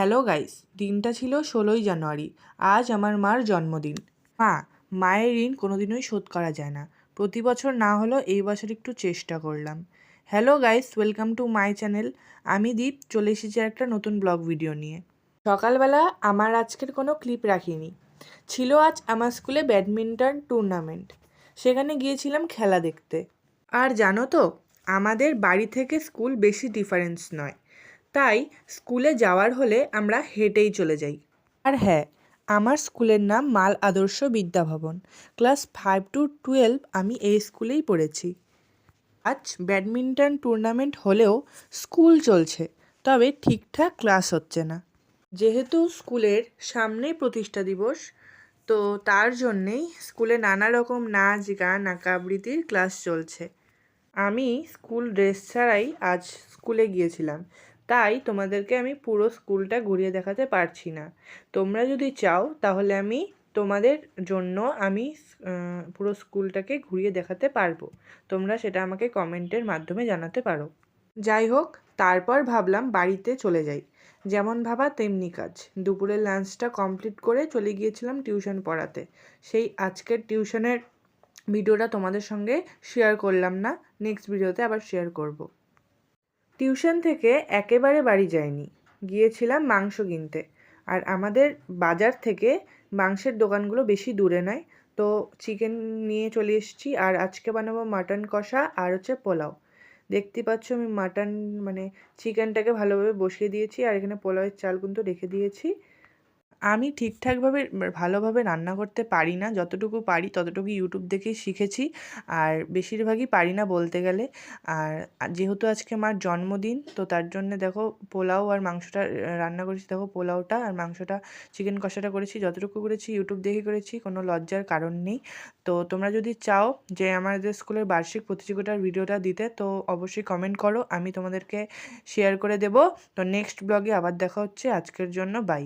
Hello guys দিনটা ছিল ষোলোই জানুয়ারি। আজ আমার মার জন্মদিন। মা, মায়ের ঋণ কোনোদিনই শোধ করা যায় না। প্রতি বছর না হলেও এই বছর একটু চেষ্টা করলাম। Hello guys welcome to my channel আমি দীপ। চলে এসেছি একটা নতুন ব্লগ ভিডিও নিয়ে। সকালবেলা আমার আজকের কোনো ক্লিপ রাখিনি। ছিল আজ আমার স্কুলে ব্যাডমিন্টন টুর্নামেন্ট সেখানে গিয়েছিলাম খেলা দেখতে। আর জানো তো, আমাদের বাড়ি থেকে স্কুল বেশি ডিফারেন্স নয়। তাই স্কুলে যাওয়ার হলে আমরা হেঁটেই চলে যাই। আর হ্যাঁ আমার স্কুলের নাম মাল Adarsha Vidyabhavan. Class five to twelve আমি এই স্কুলেই পড়েছি। আজ ব্যাডমিন্টন টুর্নামেন্ট হলেও স্কুল চলছে, তবে ঠিকঠাক ক্লাস হচ্ছে না। যেহেতু স্কুলের সামনেই প্রতিষ্ঠা দিবস, তো তার জন্যেই স্কুলে নানা রকম নাচ, গান আঁকা আবৃত্তির ক্লাস চলছে। আমি স্কুল ড্রেস ছাড়াই আজ স্কুলে গিয়েছিলাম। তাই তোমাদেরকে আমি পুরো স্কুলটা ঘুরিয়ে দেখাতে পারছি না। তোমরা যদি চাও, তাহলে আমি তোমাদের জন্য আমি পুরো স্কুলটাকে ঘুরিয়ে দেখাতে পারব। তোমরা সেটা আমাকে কমেন্টের মাধ্যমে জানাতে পারো। যাই হোক, তারপর ভাবলাম বাড়িতে চলে যাই। যেমন ভাবা তেমনি কাজ। দুপুরের লাঞ্চটা কমপ্লিট করে চলে গিয়েছিলাম টিউশন পড়াতে। সেই আজকের টিউশনের ভিডিওটা তোমাদের সঙ্গে শেয়ার করলাম না, নেক্সট ভিডিওতে আবার শেয়ার করব। টিউশন থেকে একেবারে বাড়ি যায়নি গিয়েছিলাম মাংস কিনতে। আর আমাদের বাজার থেকে মাংসের দোকানগুলো বেশি দূরে নয়। তো চিকেন নিয়ে চলে এসেছি আর আজকে বানাবো মাটন কষা আর হচ্ছে পোলাও। দেখতে পাচ্ছ আমি মাটন মানে চিকেনটাকে ভালোভাবে বসিয়ে দিয়েছি আর এখানে পোলাওয়ের চাল কিন্তু রেখে দিয়েছি। আমি ঠিকঠাকভাবে ভালোভাবে রান্না করতে পারি না, যতটুকু পারি ততটুকু ইউটিউব দেখেই শিখেছি। আর বেশিরভাগই পারি না বলতে গেলে। আর যেহেতু আজকে আমার জন্মদিন, তো তার জন্যে দেখো পোলাও আর মাংসটা রান্না করেছি। দেখো পোলাওটা আর মাংসটা, চিকেন কষাটা করেছি। যতটুকু করেছি ইউটিউব দেখে করেছি, কোনো লজ্জার কারণ নেই। তো তোমরা যদি চাও যে আমাদের স্কুলের বার্ষিক প্রতিযোগিতার ভিডিওটা দিতে, তো অবশ্যই কমেন্ট করো। আমি তোমাদেরকে শেয়ার করে দেবো। তো নেক্সট ব্লগে আবার দেখা হচ্ছে। আজকের জন্য বাই